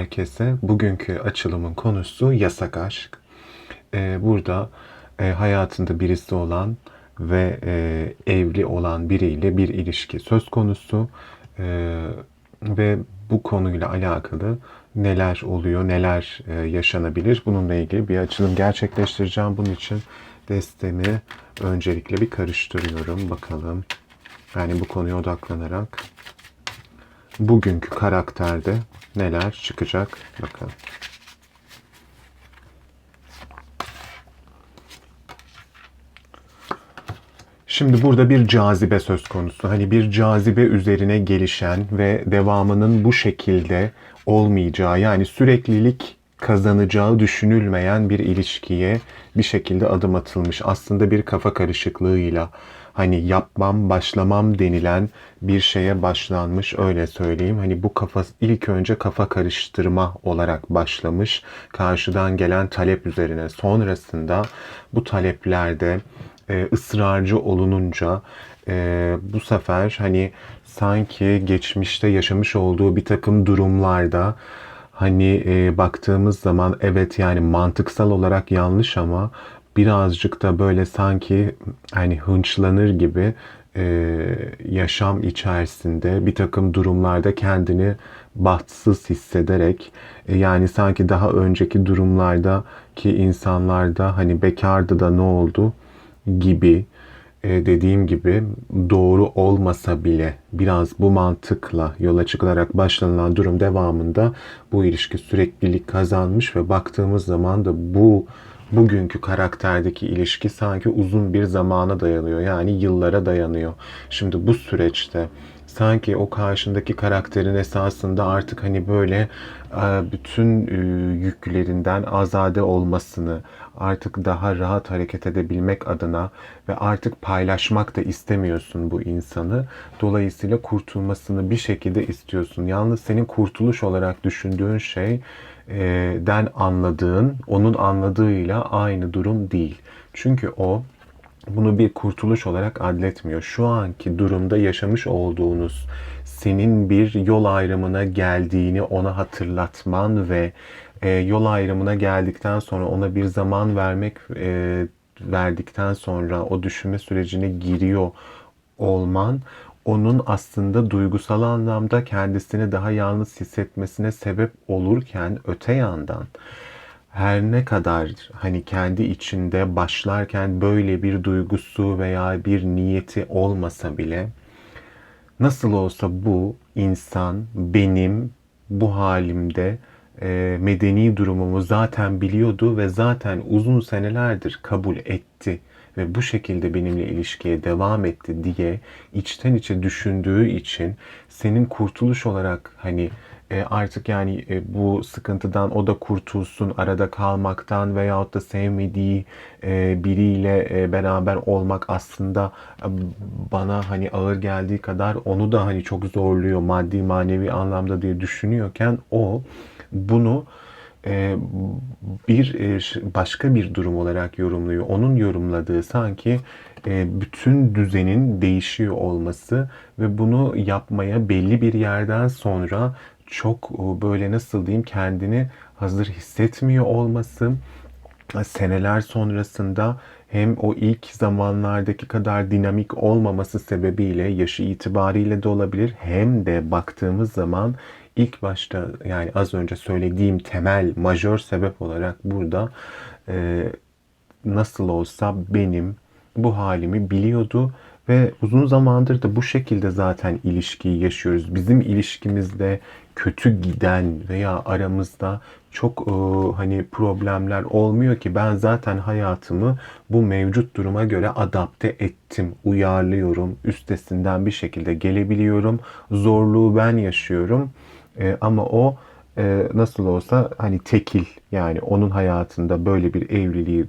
herkese. Bugünkü açılımın konusu yasak aşk. Ee, burada e, hayatında birisi olan ve e, evli olan biriyle bir ilişki söz konusu. Ee, ve bu konuyla alakalı neler oluyor, neler e, yaşanabilir bununla ilgili bir açılım gerçekleştireceğim. Bunun için destemi öncelikle bir karıştırıyorum. Bakalım. Yani bu konuya odaklanarak bugünkü karakterde neler çıkacak bakalım. Şimdi burada bir cazibe söz konusu. Hani bir cazibe üzerine gelişen ve devamının bu şekilde olmayacağı yani süreklilik kazanacağı düşünülmeyen bir ilişkiye bir şekilde adım atılmış. Aslında bir kafa karışıklığıyla hani yapmam, başlamam denilen bir şeye başlanmış öyle söyleyeyim. Hani bu kafa ilk önce kafa karıştırma olarak başlamış. Karşıdan gelen talep üzerine sonrasında bu taleplerde e, ısrarcı olununca e, bu sefer hani sanki geçmişte yaşamış olduğu bir takım durumlarda hani e, baktığımız zaman evet yani mantıksal olarak yanlış ama birazcık da böyle sanki hani hınçlanır gibi e, yaşam içerisinde bir takım durumlarda kendini bahtsız hissederek e, yani sanki daha önceki durumlardaki insanlarda hani bekardı da ne oldu gibi e, dediğim gibi doğru olmasa bile biraz bu mantıkla yola çıkılarak başlanılan durum devamında bu ilişki süreklilik kazanmış ve baktığımız zaman da bu bugünkü karakterdeki ilişki sanki uzun bir zamana dayanıyor. Yani yıllara dayanıyor. Şimdi bu süreçte sanki o karşındaki karakterin esasında artık hani böyle e, bütün e, yüklerinden azade olmasını, artık daha rahat hareket edebilmek adına ve artık paylaşmak da istemiyorsun bu insanı. Dolayısıyla kurtulmasını bir şekilde istiyorsun. Yalnız senin kurtuluş olarak düşündüğün şey den anladığın, onun anladığıyla aynı durum değil. Çünkü o bunu bir kurtuluş olarak adletmiyor. Şu anki durumda yaşamış olduğunuz senin bir yol ayrımına geldiğini ona hatırlatman ve e, yol ayrımına geldikten sonra ona bir zaman vermek e, verdikten sonra o düşünme sürecine giriyor olman onun aslında duygusal anlamda kendisini daha yalnız hissetmesine sebep olurken öte yandan her ne kadar hani kendi içinde başlarken böyle bir duygusu veya bir niyeti olmasa bile nasıl olsa bu insan benim bu halimde e, medeni durumumu zaten biliyordu ve zaten uzun senelerdir kabul etti ve bu şekilde benimle ilişkiye devam etti diye içten içe düşündüğü için senin kurtuluş olarak hani e, artık yani e, bu sıkıntıdan o da kurtulsun arada kalmaktan veyahut da sevmediği e, biriyle beraber olmak aslında bana hani ağır geldiği kadar onu da hani çok zorluyor maddi manevi anlamda diye düşünüyorken o bunu bir başka bir durum olarak yorumluyor. Onun yorumladığı sanki bütün düzenin değişiyor olması ve bunu yapmaya belli bir yerden sonra çok böyle nasıl diyeyim kendini hazır hissetmiyor olması seneler sonrasında hem o ilk zamanlardaki kadar dinamik olmaması sebebiyle yaşı itibariyle de olabilir hem de baktığımız zaman ilk başta yani az önce söylediğim temel majör sebep olarak burada e, nasıl olsa benim bu halimi biliyordu ve uzun zamandır da bu şekilde zaten ilişkiyi yaşıyoruz. Bizim ilişkimizde kötü giden veya aramızda çok e, hani problemler olmuyor ki ben zaten hayatımı bu mevcut duruma göre adapte ettim, uyarlıyorum, üstesinden bir şekilde gelebiliyorum. Zorluğu ben yaşıyorum e, ama o e, nasıl olsa hani tekil yani onun hayatında böyle bir evliliği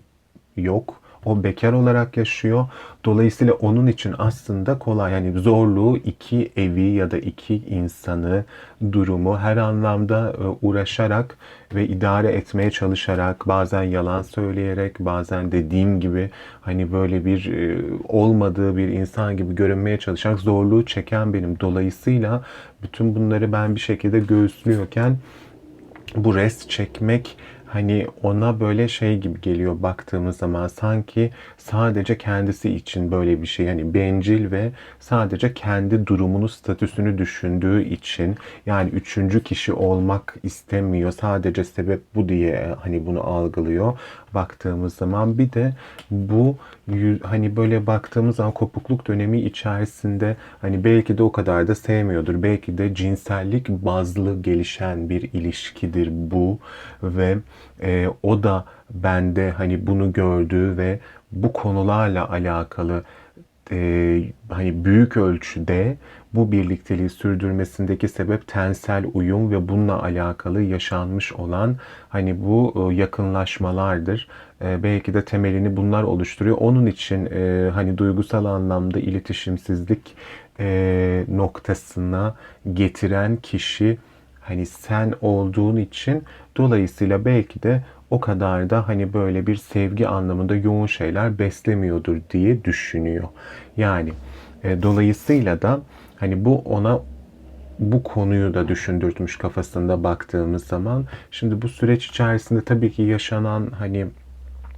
yok o bekar olarak yaşıyor. Dolayısıyla onun için aslında kolay. Yani zorluğu iki evi ya da iki insanı, durumu her anlamda e, uğraşarak ve idare etmeye çalışarak, bazen yalan söyleyerek, bazen dediğim gibi hani böyle bir e, olmadığı bir insan gibi görünmeye çalışarak zorluğu çeken benim. Dolayısıyla bütün bunları ben bir şekilde göğüslüyorken bu rest çekmek hani ona böyle şey gibi geliyor baktığımız zaman sanki sadece kendisi için böyle bir şey. Hani bencil ve sadece kendi durumunu statüsünü düşündüğü için. Yani üçüncü kişi olmak istemiyor. Sadece sebep bu diye hani bunu algılıyor baktığımız zaman. Bir de bu hani böyle baktığımız zaman kopukluk dönemi içerisinde hani belki de o kadar da sevmiyordur. Belki de cinsellik bazlı gelişen bir ilişkidir bu. Ve e, o da bende hani bunu gördüğü ve bu konularla alakalı e, hani büyük ölçüde bu birlikteliği sürdürmesindeki sebep tensel uyum ve bununla alakalı yaşanmış olan hani bu e, yakınlaşmalardır. E, belki de temelini bunlar oluşturuyor. Onun için e, hani duygusal anlamda iletişimsizlik e, noktasına getiren kişi hani sen olduğun için dolayısıyla belki de o kadar da hani böyle bir sevgi anlamında yoğun şeyler beslemiyordur diye düşünüyor. Yani e, dolayısıyla da hani bu ona bu konuyu da düşündürtmüş kafasında baktığımız zaman. Şimdi bu süreç içerisinde tabii ki yaşanan hani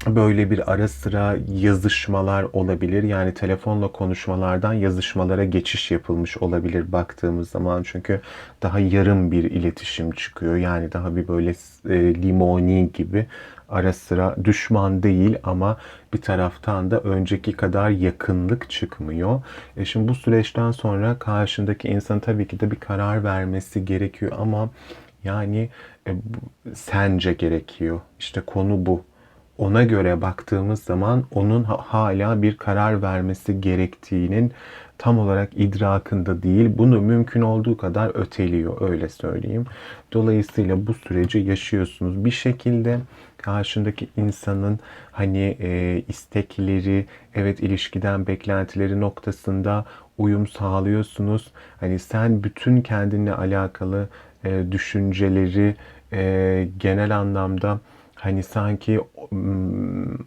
böyle bir ara sıra yazışmalar olabilir. Yani telefonla konuşmalardan yazışmalara geçiş yapılmış olabilir baktığımız zaman. Çünkü daha yarım bir iletişim çıkıyor. Yani daha bir böyle e, limoni gibi ara sıra düşman değil ama bir taraftan da önceki kadar yakınlık çıkmıyor. E şimdi bu süreçten sonra karşındaki insan tabii ki de bir karar vermesi gerekiyor ama yani e, sence gerekiyor. İşte konu bu ona göre baktığımız zaman onun ha- hala bir karar vermesi gerektiğinin tam olarak idrakında değil. Bunu mümkün olduğu kadar öteliyor öyle söyleyeyim. Dolayısıyla bu süreci yaşıyorsunuz. Bir şekilde karşındaki insanın hani e, istekleri, evet ilişkiden beklentileri noktasında uyum sağlıyorsunuz. Hani sen bütün kendinle alakalı e, düşünceleri e, genel anlamda hani sanki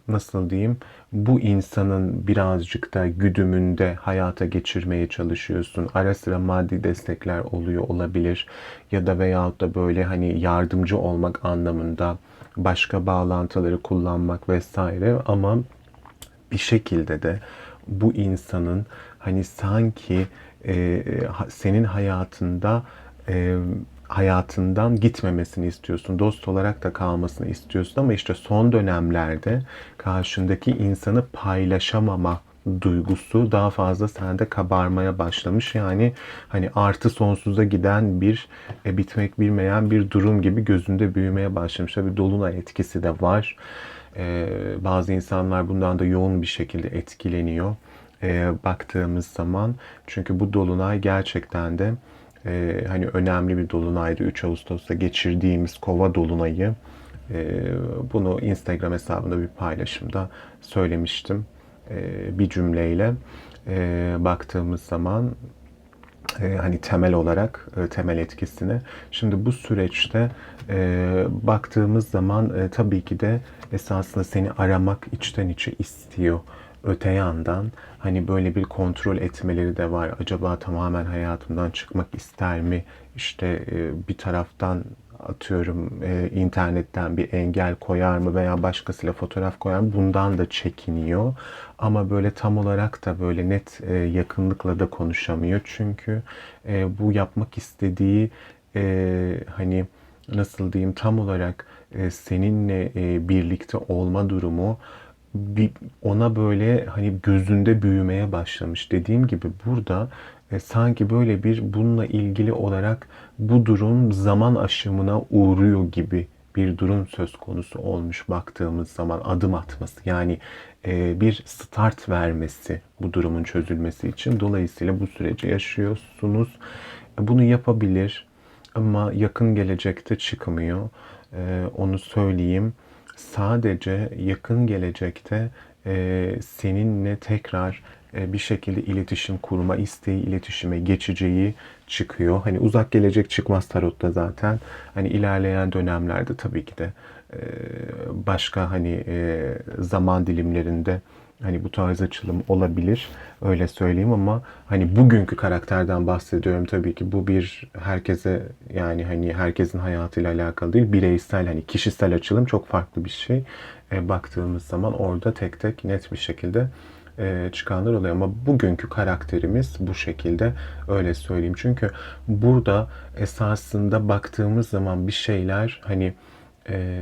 nasıl diyeyim bu insanın birazcık da güdümünde hayata geçirmeye çalışıyorsun. Ara sıra maddi destekler oluyor olabilir ya da veyahut da böyle hani yardımcı olmak anlamında başka bağlantıları kullanmak vesaire ama bir şekilde de bu insanın hani sanki e, senin hayatında e, hayatından gitmemesini istiyorsun. Dost olarak da kalmasını istiyorsun ama işte son dönemlerde karşındaki insanı paylaşamama duygusu daha fazla sende kabarmaya başlamış. Yani hani artı sonsuza giden bir e, bitmek bilmeyen bir durum gibi gözünde büyümeye başlamış. Tabii dolunay etkisi de var. Ee, bazı insanlar bundan da yoğun bir şekilde etkileniyor ee, baktığımız zaman. Çünkü bu dolunay gerçekten de e, hani önemli bir dolunaydı. 3 Ağustos'ta geçirdiğimiz kova dolunayı. Ee, bunu Instagram hesabında bir paylaşımda söylemiştim. Ee, bir cümleyle Ee, baktığımız zaman e, hani temel olarak e, temel etkisini. Şimdi bu süreçte e, baktığımız zaman e, tabii ki de esasında seni aramak içten içe istiyor. Öte yandan hani böyle bir kontrol etmeleri de var. Acaba tamamen hayatımdan çıkmak ister mi? İşte e, bir taraftan atıyorum e, internetten bir engel koyar mı veya başkasıyla fotoğraf koyar mı bundan da çekiniyor. Ama böyle tam olarak da böyle net e, yakınlıkla da konuşamıyor. Çünkü bu yapmak istediği hani nasıl diyeyim tam olarak seninle birlikte olma durumu bir, ona böyle hani gözünde büyümeye başlamış. Dediğim gibi burada e, sanki böyle bir bununla ilgili olarak bu durum zaman aşımına uğruyor gibi bir durum söz konusu olmuş baktığımız zaman adım atması yani e, bir start vermesi bu durumun çözülmesi için dolayısıyla bu süreci yaşıyorsunuz. E, Bunu yapabilir ama yakın gelecekte çıkmıyor. E, onu söyleyeyim. Sadece yakın gelecekte e, seninle tekrar e, bir şekilde iletişim kurma isteği, iletişime geçeceği çıkıyor. Hani uzak gelecek çıkmaz tarotta zaten. Hani ilerleyen dönemlerde tabii ki de e, başka hani e, zaman dilimlerinde hani bu tarz açılım olabilir. Öyle söyleyeyim ama hani bugünkü karakterden bahsediyorum tabii ki. Bu bir herkese yani hani herkesin hayatıyla alakalı değil. Bireysel hani kişisel açılım çok farklı bir şey. E, baktığımız zaman orada tek tek net bir şekilde e, çıkanlar oluyor. Ama bugünkü karakterimiz bu şekilde öyle söyleyeyim. Çünkü burada esasında baktığımız zaman bir şeyler hani e,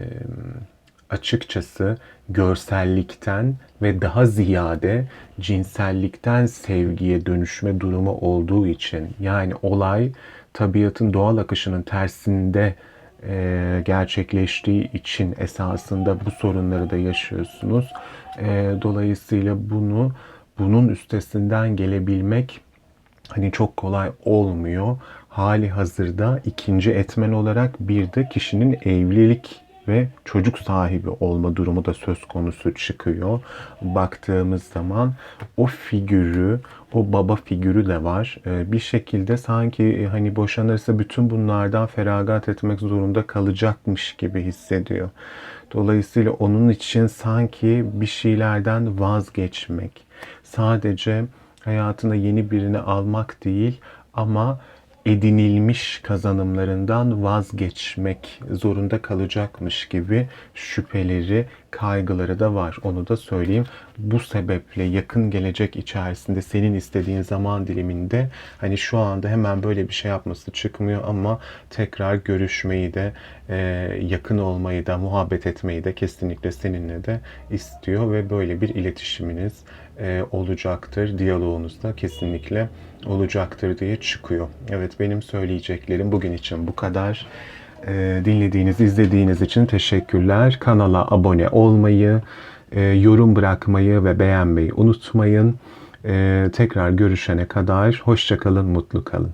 açıkçası görsellikten ve daha ziyade cinsellikten sevgiye dönüşme durumu olduğu için yani olay tabiatın doğal akışının tersinde e, gerçekleştiği için esasında bu sorunları da yaşıyorsunuz. E, dolayısıyla bunu bunun üstesinden gelebilmek hani çok kolay olmuyor. Hali hazırda ikinci etmen olarak bir de kişinin evlilik ve çocuk sahibi olma durumu da söz konusu çıkıyor. Baktığımız zaman o figürü, o baba figürü de var. Ee, Bir şekilde sanki e, hani boşanırsa bütün bunlardan feragat etmek zorunda kalacakmış gibi hissediyor. Dolayısıyla onun için sanki bir şeylerden vazgeçmek, sadece hayatına yeni birini almak değil ama edinilmiş kazanımlarından vazgeçmek zorunda kalacakmış gibi şüpheleri, kaygıları da var. Onu da söyleyeyim. Bu sebeple yakın gelecek içerisinde senin istediğin zaman diliminde hani şu anda hemen böyle bir şey yapması çıkmıyor ama tekrar görüşmeyi de e, yakın olmayı da muhabbet etmeyi de kesinlikle seninle de istiyor ve böyle bir iletişiminiz e, olacaktır. Diyaloğunuz da kesinlikle olacaktır diye çıkıyor. Evet benim söyleyeceklerim bugün için bu kadar. E, dinlediğiniz, izlediğiniz için teşekkürler. Kanala abone olmayı, e, yorum bırakmayı ve beğenmeyi unutmayın. E, tekrar görüşene kadar hoşçakalın, mutlu kalın.